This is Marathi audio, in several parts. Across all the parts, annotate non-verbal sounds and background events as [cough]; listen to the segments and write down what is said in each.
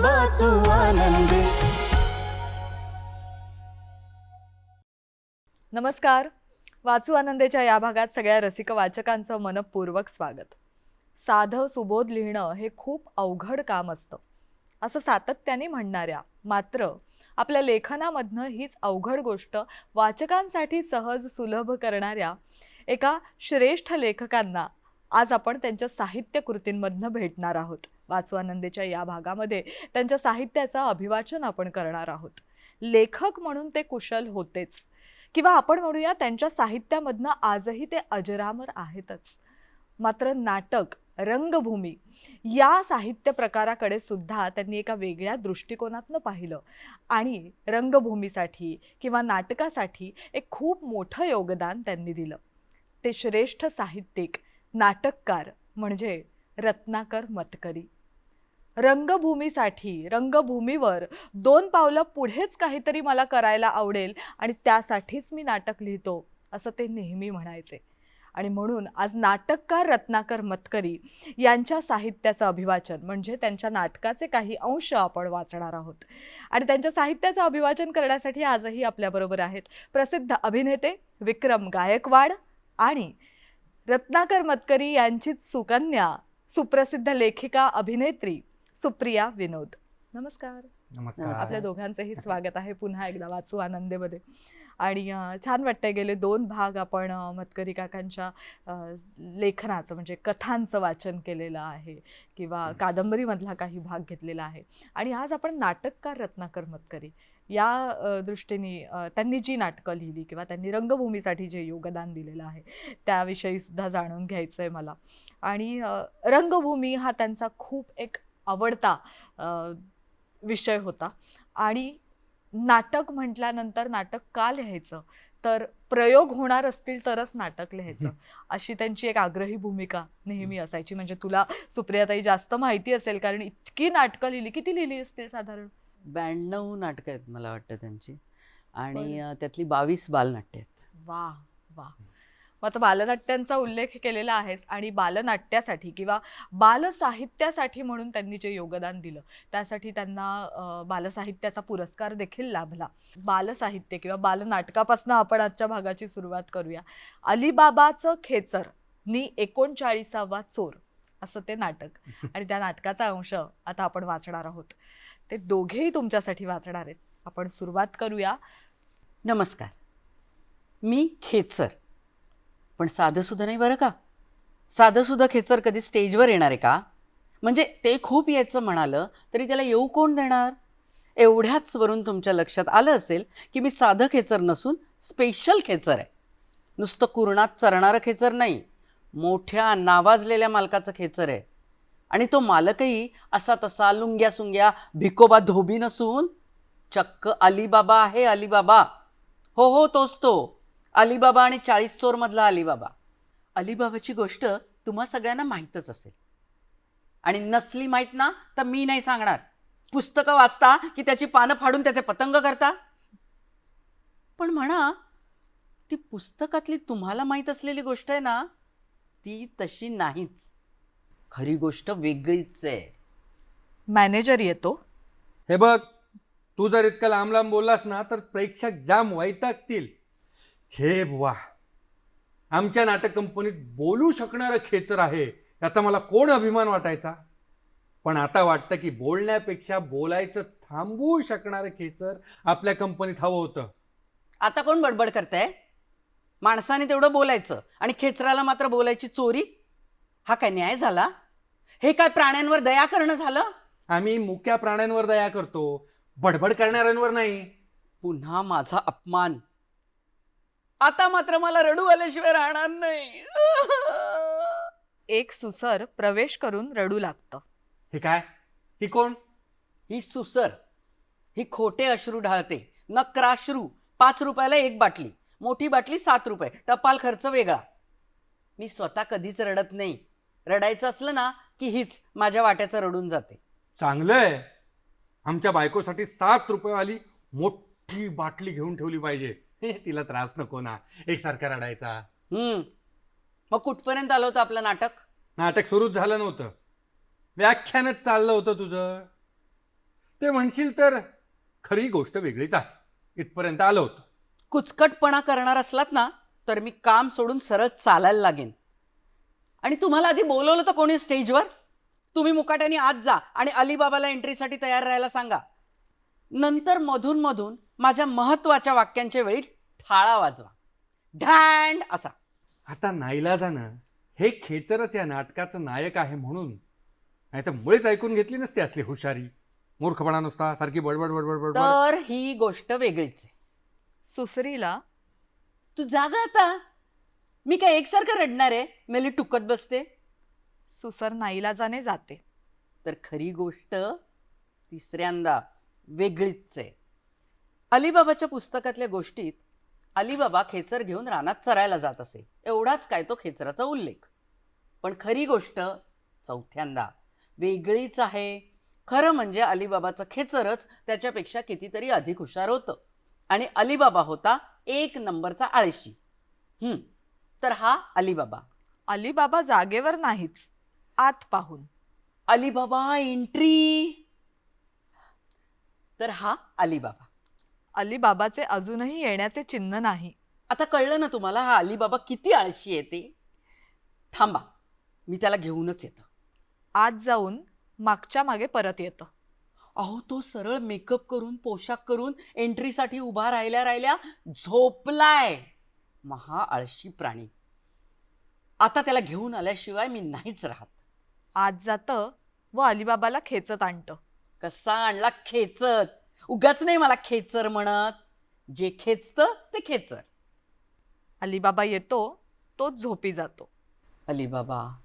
वाचू आनंदी. नमस्कार. वाचू आनंदेच्या या भागात सगळ्या रसिक वाचकांचं मनपूर्वक स्वागत. साधं सुबोध लिहिणं हे खूप अवघड काम असतं. असं सातत्याने म्हणणाऱ्या मात्र आपल्या लेखनामधनं हीच अवघड गोष्ट वाचकांसाठी सहज सुलभ करणाऱ्या एका श्रेष्ठ लेखकांना आज आपण त्यांच्या साहित्य कृतींमधनं भेटणार आहोत. वाचू आनंदेच्या या भागामध्ये त्यांच्या साहित्याचं अभिवाचन आपण करणार आहोत. लेखक म्हणून ते कुशल होतेच. किंवा आपण म्हणूया त्यांच्या साहित्यामधनं आजही ते अजरामर आहेतच. मात्र नाटक रंगभूमी या साहित्य प्रकाराकडे सुद्धा त्यांनी एका वेगळ्या दृष्टिकोनातनं पाहिलं. आणि रंगभूमीसाठी किंवा नाटकासाठी एक खूप मोठं योगदान त्यांनी दिलं. ते श्रेष्ठ साहित्यिक नाटककार म्हणजे रत्नाकर मतकरी. रंगभूमीसाठी रंगभूमीवर दोन पावलं पुढेच काहीतरी मला करायला आवडेल आणि त्यासाठीच मी नाटक लिहितो असं ते नेहमी म्हणायचे. आणि म्हणून आज नाटककार रत्नाकर मतकरी यांच्या साहित्याचं अभिवाचन म्हणजे त्यांच्या नाटकाचे काही अंश आपण वाचणार आहोत. आणि त्यांच्या साहित्याचं अभिवाचन करण्यासाठी आजही आपल्याबरोबर आहेत प्रसिद्ध अभिनेते विक्रम गायकवाड आणि रत्नाकर मतकरी यांचीच सुकन्या सुप्रसिद्ध लेखिका अभिनेत्री सुप्रिया विनोद. नमस्कार. नमस्कार. आपल्या दोघांचंही स्वागत आहे पुन्हा एकदा वाचू आनंदेमध्ये. आणि छान वाटतंय गेले दोन भाग आपण मतकरी काकांच्या लेखनाचं म्हणजे कथांचं वाचन केलेलं आहे किंवा कादंबरीमधला काही भाग घेतलेला आहे. आणि आज आपण नाटककार रत्नाकर मतकरी. या दृष्टीने त्यांनी जी नाटकं लिहिली किंवा त्यांनी रंगभूमीसाठी जे योगदान दिलेलं आहे त्याविषयी सुद्धा जाणून घ्यायचं आहे मला. आणि रंगभूमी हा त्यांचा खूप एक आवडता विषय होता. आणि नाटक म्हटल्यानंतर नाटक का लिहायचं? तर प्रयोग होणार असतील तरच नाटक लिहायचं. [laughs] अशी त्यांची एक आग्रही भूमिका नेहमी असायची. म्हणजे तुला सुप्रियाताई जास्त माहिती असेल कारण इतकी नाटकं लिहिली. किती लिहिली असतील साधारण? ब्याण्णव नाटकं आहेत मला वाटतं त्यांची. आणि त्यातली बावीस बालनाट्य आहेत. वा वा. मग आता बालनाट्यांचा उल्लेख केलेला आहेस आणि बालनाट्यासाठी किंवा बालसाहित्यासाठी म्हणून त्यांनी जे योगदान दिलं त्यासाठी त्यांना बालसाहित्याचा पुरस्कार देखील लाभला. बालसाहित्य किंवा बालनाटकापासून आपण आजच्या भागाची सुरुवात करूया. अलिबाबाचं खेचर नी एकोणचाळीसावा चोर असं ते नाटक. [laughs] आणि त्या नाटकाचा अंश आता आपण वाचणार आहोत. ते दोघेही तुमच्यासाठी वाचणार आहेत. आपण सुरुवात करूया. नमस्कार. मी खेचर. पण साधंसुद्धा नाही बरं का? साधंसुद्धा खेचर कधी स्टेजवर येणार आहे का? म्हणजे ते खूप यायचं म्हणालं तरी त्याला येऊ कोण देणार? एवढ्याच वरून तुमच्या लक्षात आलं असेल की मी साधं खेचर नसून स्पेशल खेचर आहे. नुसतं कुरणात चरणारं खेचर नाही. मोठ्या नावाजलेल्या मालकाचं खेचर आहे. आणि तो मालकही असा तसा लुंग्या सुंग्या भिकोबा धोबी नसून चक्क अलीबाबा आहे अलीबाबा. हो हो तोच तो. अलीबाबा आणि चाळीस चोरमधला अलीबाबा. अलीबाबाची गोष्ट तुम्हा सगळ्यांना माहीतच असेल. आणि नसली माहीत ना तर मी नाही सांगणार. पुस्तकं वाचता की त्याची पानं फाडून त्याचे पतंग करता? पण म्हणा ती पुस्तकातली तुम्हाला माहीत असलेली गोष्ट आहे ना ती तशी नाहीच. खरी गोष्ट वेगळीच आहे. मॅनेजर येतो. हे बघ तू जर इतकं लांब लांब बोललास ना तर प्रेक्षक जाम वैतागतील. छे बुवा. आमच्या नाटक कंपनीत बोलू शकणारं खेचर आहे याचा मला कोण अभिमान वाटायचा? पण आता वाटतं की बोलण्यापेक्षा बोलायचं थांबवू शकणारं खेचर आपल्या कंपनीत हवं होतं. आता कोण बडबड करताय? माणसाने तेवढं बोलायचं आणि खेचराला मात्र बोलायची चोरी हा काय न्याय झाला? हे काय प्राण्यांवर दया करणं झालं? आम्ही मुक्या प्राण्यांवर दया करतो बडबड करणाऱ्यांवर नाही. पुन्हा माझा अपमान. आता मात्र मला रडू आल्याशिवाय राहणार नाही. [laughs] एक सुसर प्रवेश करून रडू लागतं. हे काय? ही कोण? ही सुसर. ही खोटे अश्रू ढाळते. नक्राश्रू पाच रुपयाला एक बाटली. मोठी बाटली सात रुपये. टपाल खर्च वेगळा. मी स्वतः कधीच रडत नाही. रडायचं असलं ना की हीच माझ्या वाट्याचं रडून जाते. चांगलंय. आमच्या बायकोसाठी सात रुपयेवाली मोठी बाटली घेऊन ठेवली पाहिजे. तिला त्रास नको ना. एकसारखा रडायचा. हम्म. मग कुठपर्यंत आलं होतं आपलं नाटक? नाटक सुरूच झालं नव्हतं. व्याख्यानच चाललं होतं तुझं. ते म्हणशील तर खरी गोष्ट वेगळीच आहे. इथपर्यंत आलं होतं. कुचकटपणा करणार असलात ना तर मी काम सोडून सरळ चालायला लागेन. आणि तुम्हाला आधी बोलवलं तर कोणी स्टेजवर? तुम्ही मुकाट्याने आत जा आणि अलिबाबाला एंट्रीसाठी तयार राहायला सांगा. नंतर मधून मधून माझ्या महत्त्वाच्या वाक्यांच्या वेळी थाळा वाजवा. ढँड असा. आता नाईलाजानं हे खेचरच या नाटकाचं नायक आहे म्हणून. नाही तर मुळेच ऐकून घेतली नसती असली हुशारी. मूर्खपणा नुसता सारखी बडबड बडबड बडबड. तर ही गोष्ट वेगळीच आहे. सुसरीला तू जागा आता. मी काय एकसारखं रडणार आहे? मेली टुकत बसते. सुसर नाईलाजाने जाते. तर खरी गोष्ट तिसऱ्यांदा वेगळीच आहे. अलिबाबाच्या पुस्तकातल्या गोष्टीत अलिबाबा खेचर घेऊन रानात चरायला जात असे. एवढाच काय तो खेचराचा उल्लेख. पण खरी गोष्ट चौथ्यांदा वेगळीच आहे. खरं म्हणजे अलिबाबाचं खेचरच त्याच्यापेक्षा कितीतरी अधिक हुशार होतं. आणि अलिबाबा होता एक नंबरचा आळशी. तर हा अलिबाबा. अलीबाबा जागेवर नाहीच आत पाहून. अलिबाबा एंट्री तर हा अलिबाबा. अलीबाबाचे अजूनही येण्याचे चिन्ह नाही. आता कळलं ना तुम्हाला हा अलिबाबा किती आळशी आहे ते? थांबा मी त्याला घेऊनच येतो. आत जाऊन मागच्या मागे परत येतं. अहो तो सरळ मेकअप करून पोशाख करून एंट्रीसाठी उभा राहिल्या राहिल्या झोपलाय. महा आळशी प्राणी. आता त्याला घेऊन आल्याशिवाय मी नाहीच राहत. आत जातं व अलिबाबाला खेचत आणतं. कसा आणला खेचत? उगाच नाही मला खेचर म्हणत. जे खेचतं ते खेचर. अलिबाबा येतो तोच झोपी जातो. अलिबाबा.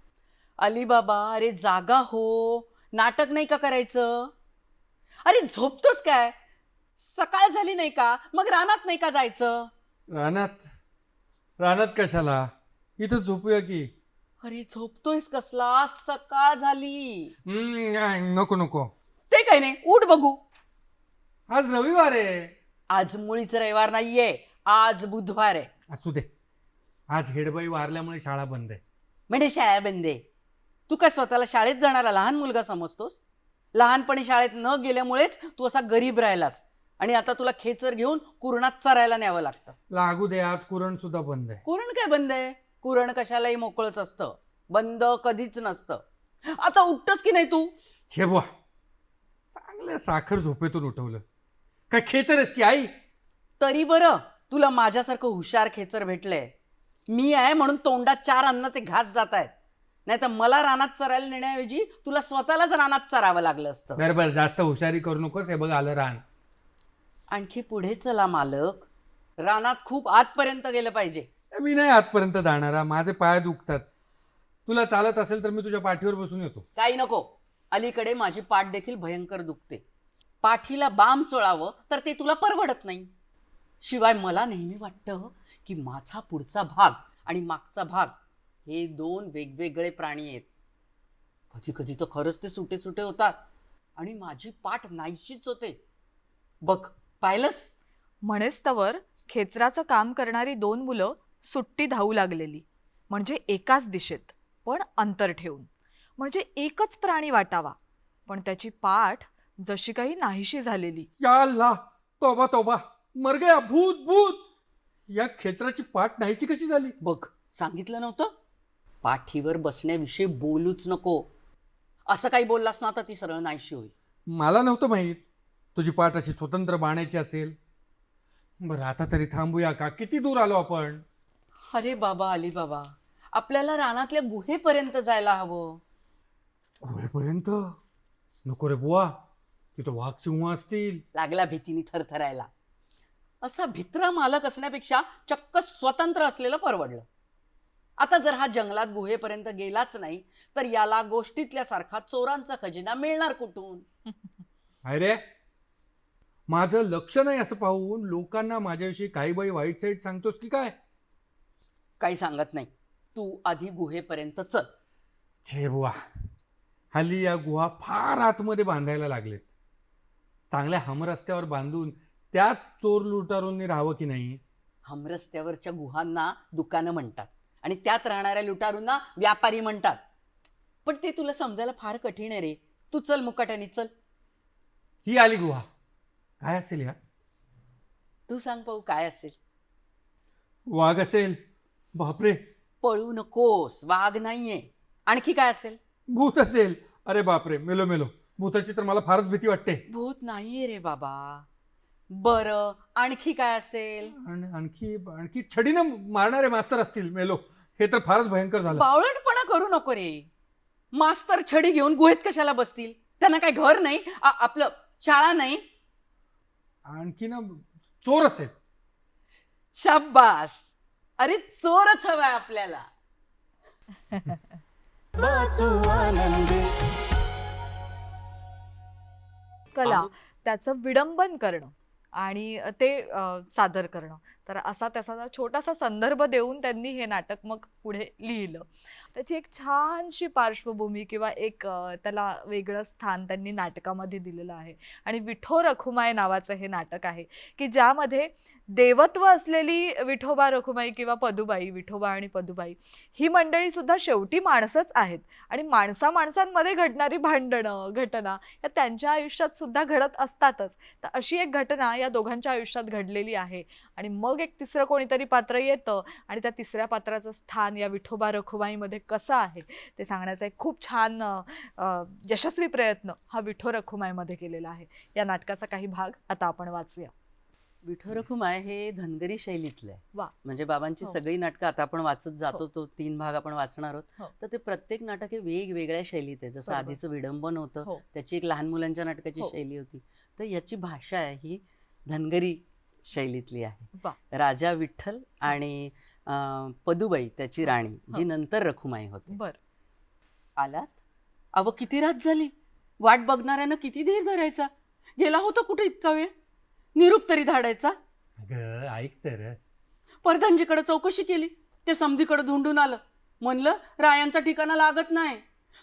अलिबाबा अरे जागा हो. नाटक नाही का करायचं? अरे झोपतोस काय? सकाळ झाली नाही का? मग रानात नाही का जायचं? रानात. रानात कशाला? इथं झोपूया की. अरे झोपतोयस कसला? सकाळ झाली. हम्म, नाही, नको नको. ते काही नाही उठ बघू. आज रविवार आहे. आज मुळीच रविवार नाहीये आज बुधवार आहे. असू दे आज हेडबाई वारल्यामुळे शाळा बंद आहे. म्हणजे शाळा बंद आहे. तू काय स्वतःला शाळेत जाणारा लहान मुलगा समजतोस? लहानपणी शाळेत न गेल्यामुळेच तू असा गरीब राहिलास. आणि आता तुला खेचर घेऊन कुरणात चरायला न्यावं लागतं. लागू दे आज कुरण सुद्धा बंद आहे. कुरण काय बंद आहे? कुरण कशालाही मोकळच असतं. बंद कधीच नसतं. आता उठतस की नाही तू? छे बुवा चांगल्या साखर झोपेतून उठवलं. काय खेचर आहेस की आई? तरी बरं तुला माझ्यासारखं हुशार खेचर भेटलंय. मी आहे म्हणून तोंडात चार अन्नाचे घास जात आहेत नाही तर मला रानात चरायला नेण्याऐवजी तुला स्वतःलाच रानात चरावं लागलं असतं. बरं बरं जास्त हुशारी करू नकोस. हे बघ आलं रान. आणखी पुढे चला मालक. रानात खूप आतपर्यंत गेलं पाहिजे. मी नाही आजपर्यंत जाणारा माझे पाय दुखतात. तुला चालत असेल तर मी तुझ्या पाठीवर बसून येतो. काही नको. अलीकडे माझी पाठ देखील भयंकर दुखते. पाठीला बाम चोळावं तर ते तुला परवडत नाही. शिवाय मला नेहमी वाटतं की माझा पुढचा भाग आणि मागचा भाग हे दोन वेगवेगळे प्राणी आहेत. कधी कधी तर खरंच ते सुटे सुटे होतात आणि माझी पाठ नाहीशीच होते. बघ पाहिलंस? म्हणेच तवर खेचराचं काम करणारी दोन मुलं सुट्टी धावू लागलेली. म्हणजे एकाच दिशेत पण अंतर ठेवून. म्हणजे एकच प्राणी वाटावा. पण त्याची पाठ जशी काही नाहीशी झालेली. या अल्ला तोबा तोबा मर गया भूत भूत! या खेचराची पाठ नाहीशी कशी झाली? बघ सांगितलं नव्हतं? पाठीवर बसण्याविषयी बोलूच नको. असं काही बोललास ना तर ती सरळ नाहीशी होईल. मला नव्हतं माहीत. तुझी पाठ अशी स्वतंत्र बाणायची असेल? बरं आता तरी थांबूया का? किती दूर आलो आपण? अरे बाबा अली बाबा. आपल्याला रानातल्या गुहेपर्यंत जायला हवं. होईपर्यंत नको रे बुवा. तिथं वाघ सिंह असतील. लागला भीतीने थरथरायला. असा भित्रा मालक असण्यापेक्षा चक्क स्वतंत्र असलेलं परवडलं. आता जर हा जंगलात गुहेपर्यंत गेलाच नाही तर याला गोष्टीतल्या सारखा चोरांचा खजिना मिळणार कुठून? अरे माझं लक्ष नाही असं पाहून लोकांना माझ्याविषयी काही बाई वाईट साईट सांगतोस की काय? काही सांगत नाही. तू आधी गुहेपर्यंत चल. छे बुवा. हल्ली या गुहा फार आतमध्ये बांधायला लागलेत. चांगल्या हमरस्त्यावर बांधून त्यात चोर लुटारूंनी राहावं की नाही? हमरस्त्यावरच्या गुहांना दुकानं म्हणतात आणि त्यात राहणाऱ्या लुटारूंना व्यापारी म्हणतात. पण ते तुला समजायला फार कठीण आहे रे. तू चल मुकाट्याने चल. ही आली गुहा. काय असेल यात? तू सांग पाहू काय असेल. वाघ असेल. बापरे. पळू नकोस वाघ नाहीये. आणखी काय असेल? भूत असेल. अरे बापरे मेलो मेलो. भूताची तर मला फारच भीती वाटते. भूत नाहीये रे बाबा. बर आणखी काय असेल? आणि आणखी आणखी छडीनं मारणारे मास्तर असतील मेलो. हे तर फारच भयंकर झालं. बावळटपणा करू नको रे. मास्तर छडी घेऊन गुहेत कशाला बसतील? त्यांना काय घर नाही? आ- आपलं शाळा नाही? आणखी ना चोर असेल. शाब्बास अरे चोरच हवाय आपल्याला. कला त्याचं विडंबन करणं आणि ते अ, सादर करणं. तर असा त्याचा छोटासा संदर्भ देऊन त्यांनी हे नाटक मग पुढे लिहिलं. त्याची एक छानशी पार्श्वभूमी किंवा एक त्याला वेगळं स्थान त्यांनी नाटकामध्ये दिलेलं आहे. आणि विठो रखुमाई नावाचं हे नाटक आहे की ज्यामध्ये देवत्व असलेली विठोबा रखुमाई किंवा पदुबाई विठोबा आणि पदुबाई ही मंडळीसुद्धा शेवटी माणसंच आहेत. आणि माणसा माणसांमध्ये घडणारी भांडणं घटना या त्यांच्या आयुष्यात सुद्धा घडत असतातच. तर अशी एक घटना या दोघांच्या आयुष्यात घडलेली आहे. आणि मग एक तिसरं कोणीतरी पात्र येतं आणि त्या तिसऱ्या पात्राचं स्थान या विठोबा रखुमाईमध्ये कसं आहे ते सांगण्याचा एक खूप छान यशस्वी प्रयत्न हा विठो रखुमाईमध्ये केलेला आहे या नाटकाचा काही भाग आता आपण वाचूया विठो रखुमाय हे धनगरी शैलीतलं आहे वा. म्हणजे बाबांची हो. सगळी नाटकं आता आपण वाचत जातो तो तीन भाग आपण वाचणार हो. आहोत तर ते प्रत्येक नाटक हे वेगवेगळ्या शैलीत आहे जसं. आधीचं विडंबन होतं हो त्याची एक लहान मुलांच्या नाटकाची हो. शैली होती तर याची भाषा आहे ही धनगरी शैलीतली आहे. राजा विठ्ठल आणि पदुबाई त्याची राणी जी हो. नंतर रखुमाई होते. बर. आलात? अव किती रात झाली? वाट बघणाऱ्यानं किती धीर धरायचा? गेला होता कुठे इतका वेळ? निरूप तरी धाडायचा? अगं ऐक तर. परधनजीकडे चौकशी केली. ते समधीकडे धुंडून आलं. म्हणलं रायांचा ठिकाणा लागत नाही.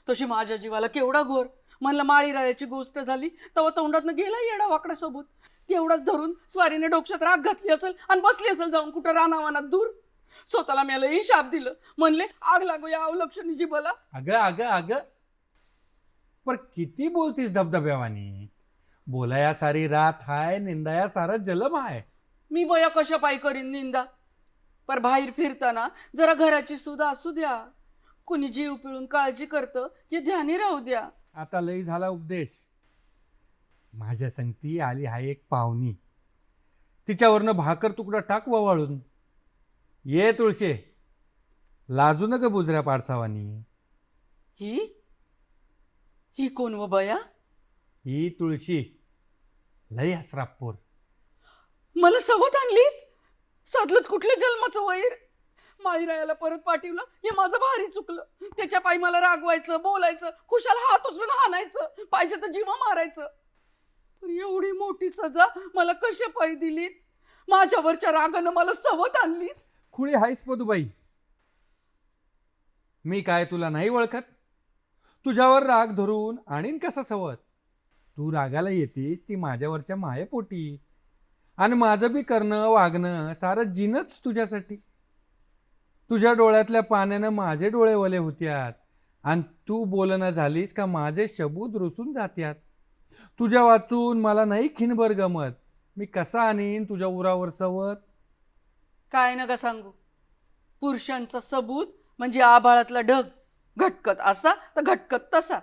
तशी माझ्या जीवाला केवढा घोर. म्हणलं माळी रायाची गोष्ट झाली तेव्हा तोंडातनं गेला येडा वाकडा सोबत. तेवढाच धरून स्वारीने डोक्यात राग घातली असेल आणि बसली असेल जाऊन कुठं रानावानात दूर. स्वतःला मेलंही शाप दिलं. म्हणले आग लागू या अवलक्षणी जीवाला अगं अगं अगं. पर किती बोलतीस धबधब्यावानी? बोलाया सारी रात हाय निंदाया सारा जलम हाय. मी बया कशा पायी करीन निंदा? पर बाहेर फिरताना जरा घराची सुद्धा असू द्या. कुणी जीव पिळून काळजी करतं हे ध्यानी राहू द्या. आता लई झाला उपदेश. माझ्या संगती आली हाय एक पाहुणी तिच्यावरनं भाकर तुकडा टाक ववाळून. ये तुळशे. लाजू नका बुजऱ्या पाडसावानी. ही? ही कोण व बया? ही तुळशी. लई हसरापूर मला सवत आणलीत? साधलत कुठल्या जन्माचं वैर? माळीरायाला परत पाठवलं हे माझं भारी चुकलं. त्याच्या पायी मला रागवायचं बोलायचं खुशाल हात उचलून हाणायचं पाहिजे तर जीवा मारायचं. पण एवढी मोठी सजा मला कशा पायी दिली? माझ्यावरच्या रागानं मला सवत आणली? खुळी हायस पदुबाई. मी काय तुला नाही ओळखत तुझ्यावर राग धरून आणीन कसा सवत? तू रागाला येतेस ती माझ्यावरच्या मायेपोटी. आणि माझं बी करणं वागणं सारं जिनच तुझ्यासाठी. तुझ्या डोळ्यातल्या पाण्यानं माझे डोळे वले होत्यात. आणि तू बोलणं झालीस का माझे शबूत रुसून जात्यात? तुझ्या वाचून मला नाही खिनभर गमत. मी कसा आणीन तुझ्या उरावर सवत? काय नका सांगू. पुरुषांचा सबूत म्हणजे आभाळातला ढग. घटकत असा तर घटकत तसा.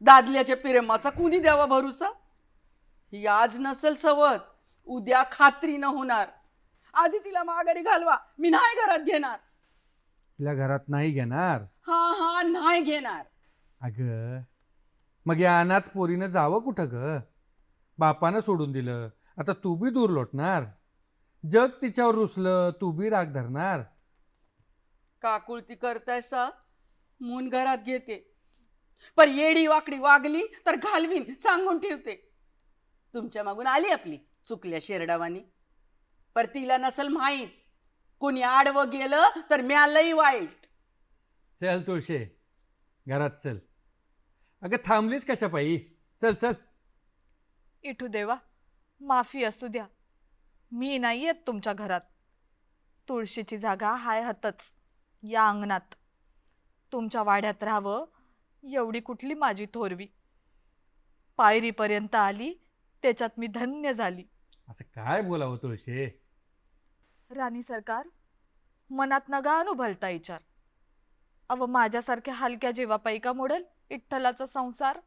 दादल्याच्या प्रेमाचा कुणी द्यावा भरूसा? ही आज नसल सवत. उद्या खात्री न होणार. आधी तिला माघारी घालवा. मी नाही घरात घेणार. तिला घरात नाही घेणार? हा हा नाही घेणार. अगं मग या अनाथ पोरीनं जावं कुठं ग? बापानं सोडून दिलं. आता तू बी दूर लोटणार. जग तिच्यावर रुसलं तू बी राग धरणार. काकुळती करतायसा मून घरात घेते. पर येडी वाकडी वागली तर घालवीन सांगून ठेवते. तुमच्या मागून आली आपली चुकल्या शेरडावानी. पर तिला नसल माहीत. कोणी आडवं गेलं तर म्यालही वाईट. चल तुळशे घरात चल. अगं थांबलीस कशा पायी चल चल. इठू देवा माफी असू द्या. मी नाही येत तुमच्या घरात. तुळशीची जागा हाय हतच या अंगणात. तुमच्या वाड्यात राहावं एवढी कुठली माझी थोरवी. पायरीपर्यंत आली त्याच्यात मी धन्य झाली. असं काय बोलावं तुळशे? राणी सरकार मनात नगा अनुभलता विचार. अव माझ्यासारख्या हलक्या जीवापायी का मोडेल इठ्ठलाचा संसार.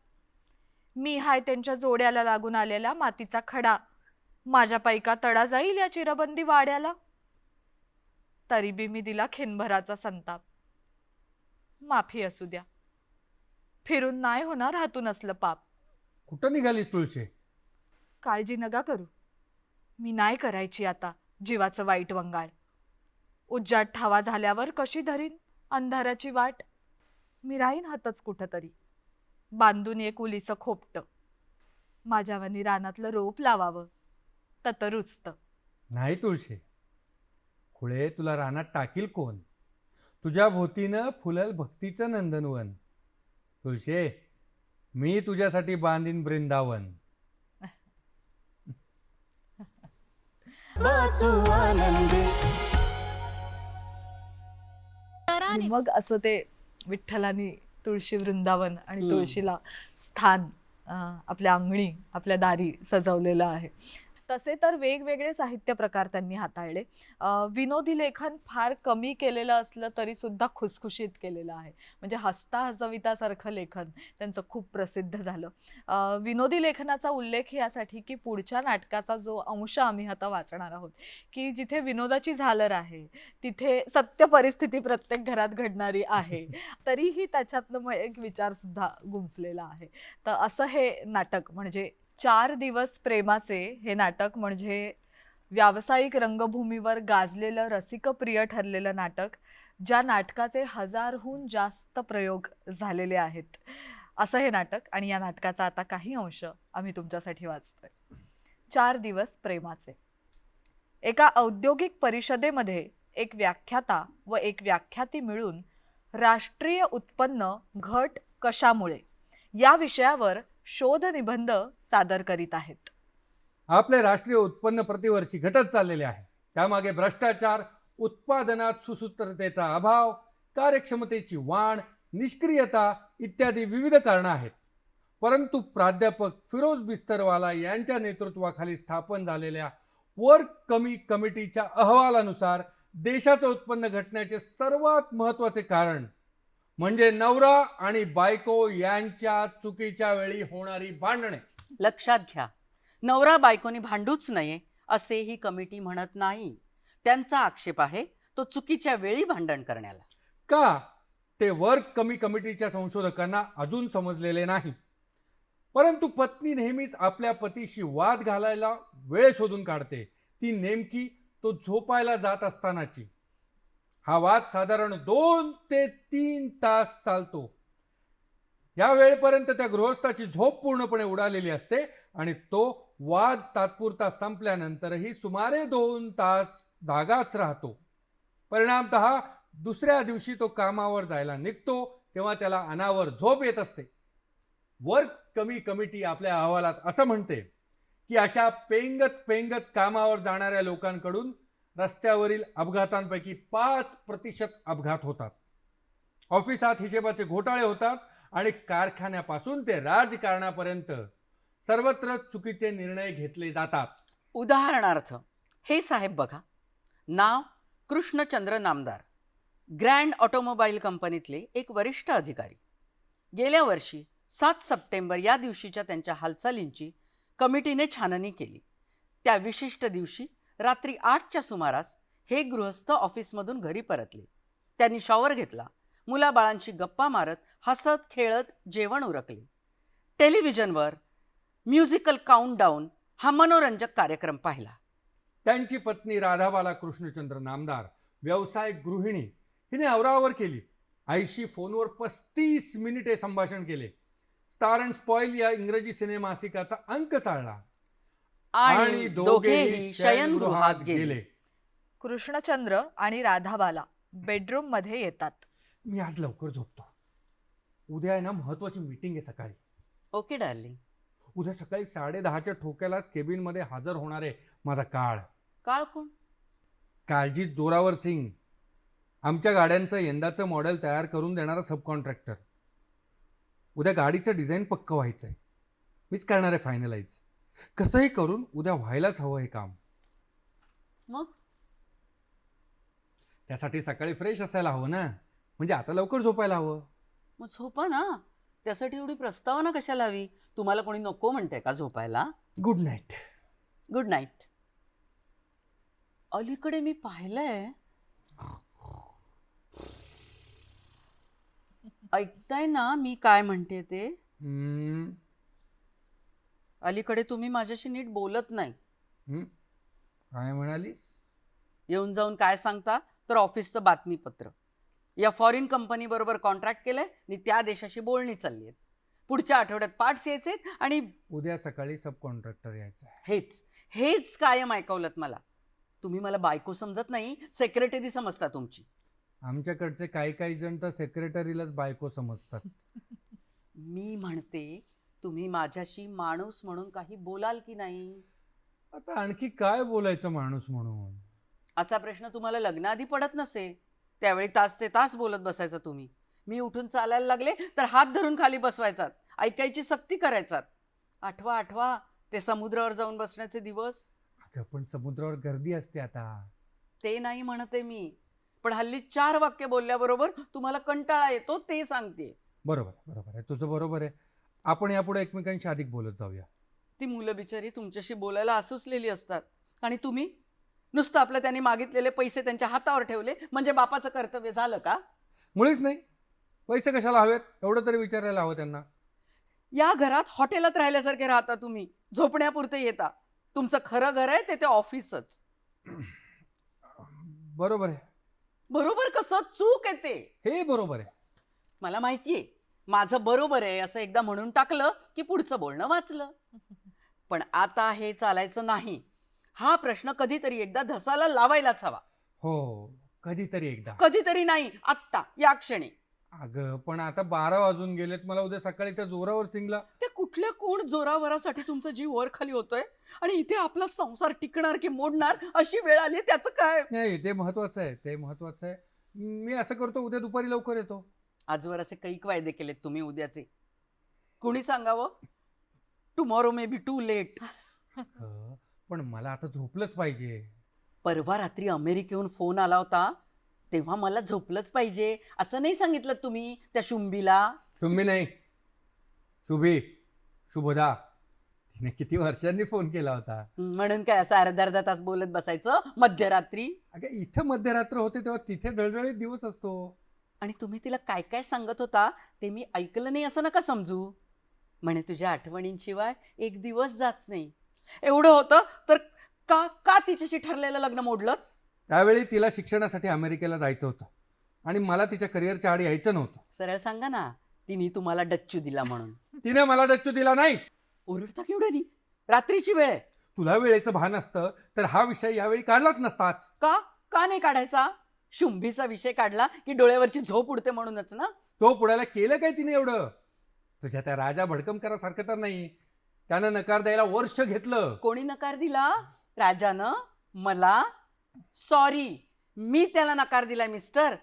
मी हाय त्यांच्या जोड्याला लागून आलेला मातीचा खडा. माझ्या पैका तडा जाईल या चिरबंदी वाड्याला. तरी बी मी दिला खिनभराचा संताप. माफी असू द्या. फिरून नाही होणार हातून असलं पाप. कुठं निघालीस तुळशे? काळजी नका करू. मी नाही करायची आता जीवाचं वाईट वंगाळ. उज्जाड ठावा झाल्यावर कशी धरीन? अंधाराची वाट. मी राहीन हातच कुठं तरी बांधून एक उलीचं खोपट. माझ्यावानी रानातलं रोप लावावं. तत रुचतं नाही तुळशे. खुळे तुला रानात टाकील कोण? तुझ्या भोवतीनं फुलल भक्तीचं नंदनवन. तुळशे मी तुझ्यासाठी बांधीन वृंदावन. मग असं ते विठ्ठलानी तुळशी वृंदावन आणि. तुळशीला स्थान आपल्या अंगणी आपल्या दारी सजवलेलं आहे तसे तर वेगवेगळे साहित्य प्रकार त्यांनी हाताळले. विनोदी लेखन फार कमी केलेलं असलं तरी सुद्धा खुसखुशीत केलेलं आहे. म्हणजे हसता हसवितासारखं लेखन त्यांचं खूप प्रसिद्ध झालं. विनोदी लेखनाचा उल्लेख यासाठी की पुढच्या नाटकाचा जो अंश आम्ही आता वाचणार आहोत की जिथे विनोदाची झालर आहे तिथे सत्य परिस्थिती प्रत्येक घरात घडणारी आहे [laughs] तरीही त्याच्यातनं मग एक विचार सुद्धा गुंफलेला आहे. तर असं हे नाटक म्हणजे चार दिवस प्रेमाचे हे नाटक म्हणजे व्यावसायिक रंगभूमीवर गाजलेलं रसिकप्रिय ठरलेलं नाटक ज्या नाटकाचे हजारहून जास्त प्रयोग झालेले आहेत. असं हे नाटक आणि या नाटकाचा आता काही अंश आम्ही तुमच्यासाठी वाचतोय. चार दिवस प्रेमाचे. एका औद्योगिक परिषदेमध्ये एक व्याख्याता व एक व्याख्याती मिळून राष्ट्रीय उत्पन्न घट कशामुळे? या विषयावर शोध निबंध सादर करीत आहेत. आपले राष्ट्रीय उत्पन्न प्रतिवर्षी घटत चाललेले आहे. त्यामागे भ्रष्टाचार उत्पादनात सुसूत्रतेचा अभाव कार्यक्षमतेची वाढ निष्क्रियता इत्यादी विविध कारणं आहेत. परंतु प्राध्यापक फिरोज बिस्तरवाला यांच्या नेतृत्वाखाली स्थापन झालेल्या वर्क कमी कमिटीच्या अहवालानुसार देशाचं उत्पन्न घटण्याचे सर्वात महत्त्वाचे कारण म्हणजे नवरा आणि बायको यांच्या चुकीच्या वेळी होणारी भांडणे. लक्षात घ्या. नवरा बायकोनी भांडूच नये असे ही कमिटी म्हणत नाही. त्यांचा आक्षेप आहे तो चुकीच्या वेळी भांडण करण्याला. का? ते वर्क कमी कमिटीच्या संशोधकांना अजून समजलेले नाही. परंतु पत्नी नेहमीच आपल्या पतीशी वाद घालायला वेळ शोधून काढते. ती नेमकी तो झोपायला जात असतानाची. हा वाद साधारण दोन ते तीन तास चालतो. या वेळेपर्यंत त्या गृहस्थाची झोप पूर्णपणे उडालेली असते आणि तो वाद तात्पुरता संपल्यानंतरही सुमारे दोन तास जागाच राहतो. परिणामत दुसऱ्या दिवशी तो कामावर जायला निघतो तेव्हा त्याला अनावर झोप येत असते. वर्क कमी कमिटी आपल्या अहवालात असं म्हणते की अशा पेंगत पेंगत कामावर जाणाऱ्या लोकांकडून रस्त्यावरील अपघातांपैकी पाच प्रतिशत अपघात होतात. ऑफिसात हिशेबाचे घोटाळे होतात आणि कारखान्यापासून ते राजकारणापर्यंत सर्वत्र चुकीचे निर्णय घेतले जातात. उदाहरणार्थ हे साहेब बघा. नाव कृष्णचंद्र नामदार. ग्रँड ऑटोमोबाईल कंपनीतले एक वरिष्ठ अधिकारी. गेल्या वर्षी सात सप्टेंबर या दिवशीच्या त्यांच्या हालचालींची कमिटीने छाननी केली. त्या विशिष्ट दिवशी रात्री आठच्या सुमारास हे गृहस्थ ऑफिसमधून घरी परतले. त्यांनी शॉवर घेतला. मुलाबाळांशी गप्पा मारत हसत खेळत जेवण उरकले. टेलिव्हिजनवर म्युझिकल काउंटडाऊन हा मनोरंजक कार्यक्रम पाहिला. त्यांची पत्नी राधाबाला कृष्णचंद्र नामदार व्यवसाय गृहिणी हिने आवरावर केली. आईशी फोनवर पस्तीस मिनिटे संभाषण केले. स्टार अँड स्पॉइल या इंग्रजी सिनेमासिकाचा अंक चालला. आणि दोघेही शयनगृहात गेले. कृष्णचंद्र आणि राधाबाला बेडरूममध्ये येतात. मी आज लवकर झोपतो. उद्या आहे ना महत्वाची मीटिंग आहे सकाळी. ओके डार्लिंग उद्या सकाळी साडे दहाच्या ठोक्यालाच केबिनमध्ये हजर होणार आहे माझा काळ. काळ कोण? काळजीत जोरावर सिंग. आमच्या गाड्यांचं यंदाचं मॉडेल तयार करून देणारा सब कॉन्ट्रॅक्टर उद्या गाडीचं डिझाईन पक्क व्हायचं आहे मीच करणार आहे फायनलाइज कसंही करून उद्या व्हायलाच हवं हे काम. मग? त्यासाठी सकाळी फ्रेश असायला हवं ना. म्हणजे आता लवकर झोपायला हवं. मग झोपा ना. त्यासाठी एवढी प्रस्तावना कशाला हवी? तुम्हाला कोणी नको म्हणते का झोपायला? गुड नाईट गुड नाईट अलीकडे मी पाहिलंय. ऐकताय ना मी काय म्हणते ते? हम्म, अलीकडे तुम्ही माझ्याशी नीट बोलत नाही. काय म्हणालीस? येऊन जाऊन काय सांगता? तर ऑफिसचं बातमीपत्र. या फॉरेन कंपनी बरोबर कॉन्ट्रॅक्ट केलंय आणि त्या देशाशी बोलणी चालली आहेत पुढच्या आठवड्यात पार्ट्स यायचे आणि उद्या सकाळी सब कॉन्ट्रॅक्टर यायचा आहे. हेच हेच कायम ऐकवलं मला. तुम्ही मला बायको समजत नाही सेक्रेटरी समजता तुमची. आमच्याकडचे काही काही जण तर सेक्रेटरीलाच बायको समजतात. मी म्हणते तुम्ही माझ्याशी माणूस म्हणून काही बोलाल की नाही? आता आणखी काय बोलायचं माणूस म्हणून? असा प्रश्न तुम्हाला लग्नाआधी पडत नसे. त्यावेळी तास ते तास बोलत बसायचा तुम्ही. मी उठून चालायला लागले तर हात धरून खाली बसवायचात. ऐकायची सक्ती करायचात. आठवा आठवा ते समुद्रावर जाऊन बसण्याचे दिवस. अगं पण समुद्रावर गर्दी असते आता. ते नाही म्हणते मी. पण हल्ली चार वाक्य बोलल्याबरोबर तुम्हाला कंटाळा येतो ते सांगते. बरोबर बरोबर आहे. तुझं बरोबर आहे. आपण यापुढे एकमेकांशी अधिक बोलत जाऊया. ती मुलं बिचारी तुमच्याशी बोलायला असूसलेली असतात. आणि तुम्ही? नुसतं आपलं त्यांनी मागितलेले पैसे त्यांच्या हातावर ठेवले म्हणजे बापाचं कर्तव्य झालं का? मुळीच नाही. पैसे कशाला हवेत? एवढं तरी विचारायला हवं त्यांना. या घरात हॉटेलात राहिल्यासारखे राहता तुम्ही. झोपण्यापुरते येता. तुमचं खरं घर आहे ते ते ऑफिसच. बरोबर आहे. बरोबर कसं? चूक येते हे बरोबर आहे. मला माहितीये. माझं बरोबर आहे असं एकदा म्हणून टाकलं की पुढचं बोलणं वाचलं. [laughs] पण आता हे चालायचं नाही. हा प्रश्न कधीतरी एकदा धसाला लावायलाच हवा. हो कधीतरी एकदा. कधीतरी नाही आत्ता या क्षणी. अगं पण आता बारा वाजून गेलेत मला उद्या सकाळी त्या जोरावर सिंगला ते कुठल्या कोण जोरावरासाठी तुमचा जीव वर खाली होतोय? आणि इथे आपला संसार टिकणार की मोडणार अशी वेळ आली त्याचं काय? नाही ते महत्वाचं आहे ते महत्वाचं आहे. मी असं करतो उद्या दुपारी लवकर येतो. आजवर असे कैक वायदे केलेत तुम्ही उद्याचे. कुणी सांगावं? Tomorrow may be too late पण मला आता झोपलंच पाहिजे. परवा रात्री अमेरिकेहून फोन आला होता तेव्हा मला झोपलंच पाहिजे. असं नाही सांगितलं तुम्ही त्या शुंबीला शुंभी नाही. शुभी शुभदा. तिने किती वर्षांनी फोन केला होता. म्हणून काय असं अर्धा अर्धा तास बोलत बसायचं? मध्यरात्री? अगं इथं मध्यरात्र होते तेव्हा तिथे डळडळीत दिवस असतो. आणि तुम्ही तिला काय काय सांगत होता ते मी ऐकलं नाही असं नका समजू. म्हणे तुझ्या आठवणींशिवाय एक दिवस जात नाही. एवढं होतं तर का का तिच्याशी ठरलेलं लग्न मोडलं? त्यावेळी तिला शिक्षणासाठी अमेरिकेला जायचं होतं आणि मला तिच्या करिअरच्या आड यायचं नव्हतं. सरळ सांगा ना तिने तुम्हाला डच्चू दिला म्हणून. तिने मला डच्चू दिला नाही. ओरडता केवढ्यानी रात्रीची वेळ आहे. तुला वेळेचं भान असतं तर हा विषय यावेळी काढलाच नसतास. का? का नाही काढायचा? शुंभीचा विषय काढला की डोळ्यावरची झोप उडते म्हणूनच ना? तो पुढ्याला केलं काय तिने एवढं? तुझ्या त्या राजा भडकमकरासारखं तर नाही. त्यानं नकार द्यायला वर्ष घेतलं. कोणी नकार दिला? राजानं? मला? सॉरी मी त्याला नकार दिलाय मिस्टर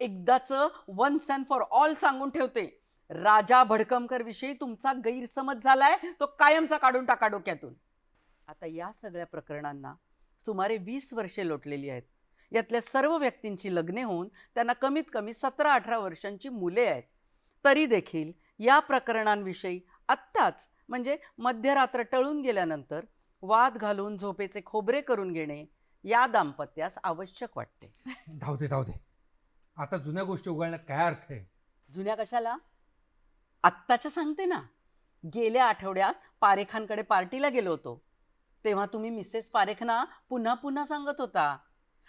एकदाच वन्स अँड फॉर ऑल सांगून ठेवते. राजा भडकमकर विषयी तुमचा गैरसमज झालाय तो कायमचा काढून टाका डोक्यातून. आता या सगळ्या प्रकरणांना सुमारे वीस वर्षे लोटलेली आहेत. यातल्या सर्व व्यक्तींची लग्ने होऊन त्यांना कमीत कमी सतरा अठरा वर्षांची मुले आहेत. तरी देखील या प्रकरणांविषयी आत्ताच म्हणजे मध्यरात्र टळून गेल्यानंतर वाद घालून झोपेचे खोबरे करून घेणे या दाम्पत्यास आवश्यक वाटते. जाऊ दे जाऊ दे. आता जुन्या गोष्टी उघडण्यात काय अर्थ आहे? जुन्या कशाला? आत्ताच्या सांगते ना. गेल्या आठवड्यात पारेखांकडे पार्टीला गेलो होतो. तेव्हा तुम्ही मिसेस पारेखना पुन्हा पुन्हा सांगत होता.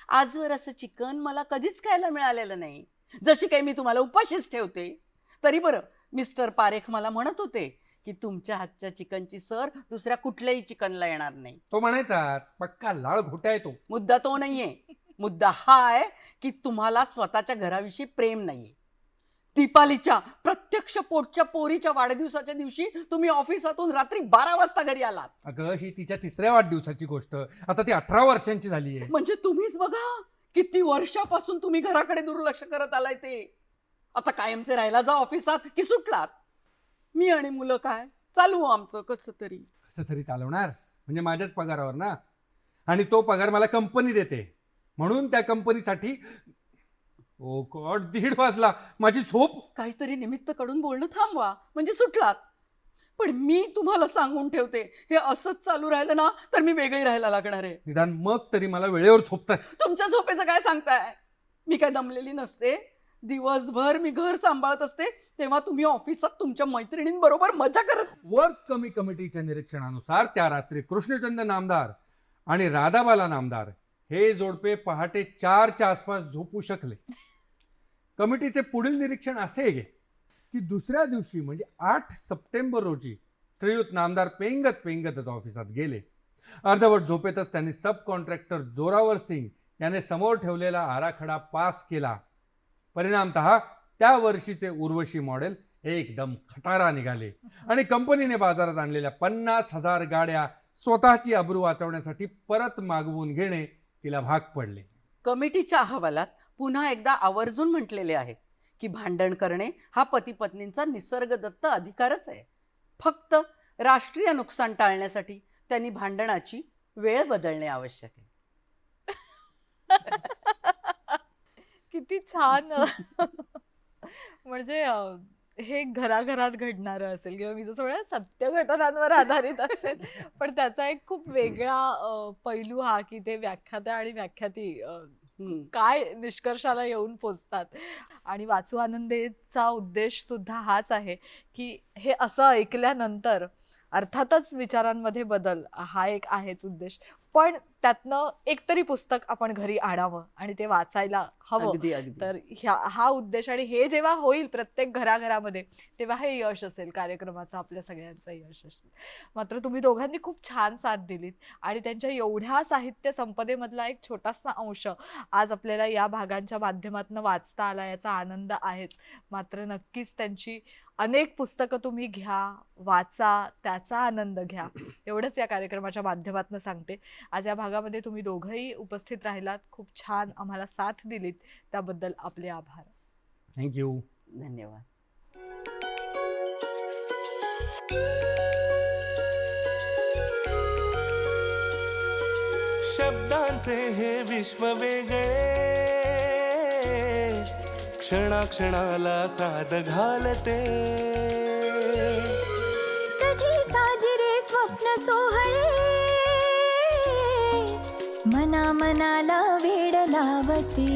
आजवर असं चिकन मला कधीच खायला मिळालेलं नाही. जशी काही मी तुम्हाला उपाशीच ठेवते. तरी बरं मिस्टर पारेख मला म्हणत होते की तुमच्या हातच्या चिकनची सर दुसऱ्या कुठल्याही चिकनला येणार नाही. तो म्हणायचाच पक्का लाळ घोटा आहे तो. मुद्दा तो नाहीये. मुद्दा हा आहे की तुम्हाला स्वतःच्या घराविषयी प्रेम नाहीये. दीपालीच्या प्रत्यक्ष पोटच्या पोरीच्या वाढदिवसाच्या दिवशी तुम्ही ऑफिसातून रात्री बारा वाजता घरी आलात. अगं ही तिच्या तिसऱ्या वाढदिवसाची गोष्ट. आता ती अठरा वर्षांची झाली आहे म्हणजे तुम्हीच बघा किती वर्षापासून तुम्ही घराकडे दुर्लक्ष करत आलाय ते. आता कायमचे राहायला जा ऑफिसात की सुटलात. मी आणि मुलं काय? चालू आमचं कसं तरी. कसं तरी चालवणार? म्हणजे माझ्याच पगारावर ना? आणि तो पगार मला कंपनी देते. म्हणून त्या कंपनीसाठी ओ गॉड दीड वाजला. माझी झोप. काहीतरी निमित्त कडून बोलणं थांबवा म्हणजे सुटलात पण मी तुम्हाला सांगून ठेवते हे असंच चालू राहिलं ना तर मी वेगळी राहायला लागणार आहे. निदान मग तरी मला वेळेवर झोपतात तुमच्या झोपेचं काय सांगताय? मी काय दमलेली नसते. दिवसभर मी घर सांभाळत असते तेव्हा तुम्ही ऑफिसात तुमच्या मैत्रिणींबरोबर मजा करत वर्क कमी कमिटीच्या निरीक्षणानुसार त्या रात्री कृष्णचंद नामदार आणि राधाबाला नामदार हे जोडपे पहाटे चारच्या आसपास झोपू शकले. कमिटीचे पुढील निरीक्षण असे आहे की दुसऱ्या दिवशी म्हणजे आठ सप्टेंबर रोजी श्रीयुत नामदार पेंगत पेंगतच ऑफिसात गेले. अर्धवट झोपेतच त्यांनी सब कॉन्ट्रॅक्टर जोरावर सिंग याने समोर ठेवलेला आराखडा पास केला. परिणामत त्या वर्षीचे उर्वशी मॉडेल एकदम खटारा निघाले आणि कंपनीने बाजारात आणलेल्या पन्नास हजार गाड्या स्वतःची अब्रू वाचवण्यासाठी परत मागवून घेणे तिला भाग पडले. कमिटीच्या अहवालात पुन्हा एकदा आवर्जून म्हटलेले आहे की भांडण करणे हा पती पत्नींचा निसर्गदत्त अधिकारच आहे. फक्त राष्ट्रीय नुकसान टाळण्यासाठी त्यांनी भांडणाची वेळ बदलणे आवश्यक आहे. [laughs] किती छान. [laughs] म्हणजे हे घराघरात घडणारं असेल किंवा मी जसं म्हणा सत्य घटनांवर आधारित असेल पण त्याचा एक खूप वेगळा पैलू हा की ते व्याख्याता आणि व्याख्याती काय निष्कर्षाला येऊन पोचतात. आणि वाचू आनंदेचा उद्देश सुद्धा हाच आहे की हे असं ऐकल्यानंतर अर्थातच विचारांमध्ये बदल हा एक आहेच उद्देश. पण त्यातनं एकतरी पुस्तक आपण घरी आणावं आणि ते वाचायला हवं. तर ह्या हा उद्देश आणि हे जेव्हा होईल प्रत्येक घराघरामध्ये तेव्हा हे यश असेल कार्यक्रमाचं आपल्या सगळ्यांचं यश असेल. मात्र तुम्ही दोघांनी खूप छान साथ दिलीत आणि त्यांच्या एवढ्या साहित्य संपदेमधला एक छोटासा अंश आज आपल्याला या भागांच्या माध्यमातून वाचता आला याचा आनंद आहेच. मात्र नक्कीच त्यांची अनेक पुस्तकं तुम्ही घ्या वाचा त्याचा आनंद घ्या. एवढंच या कार्यक्रमाच्या माध्यमातून सांगते. आज या भागामध्ये तुम्ही दोघंही उपस्थित राहिलात. खूप छान आम्हाला साथ दिलीत. त्याबद्दल आपले आभार. थँक्यू धन्यवाद. शब्दांचे हे विश्व वेगळे. क्षणाक्षणाला साद घालते. कधी साजिरे स्वप्न सोहळे. मना मनाला वेड लावते.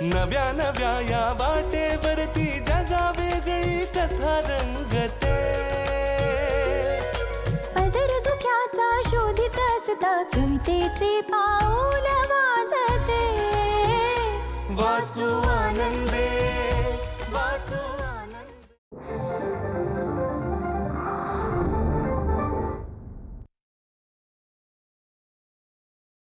नव्या नव्या या वाटेवरती जगा वेगळी कथा रंगते. पदर धुक्याचा शोधित असता कवितेचे पाऊल वाचू आनंदे वाचू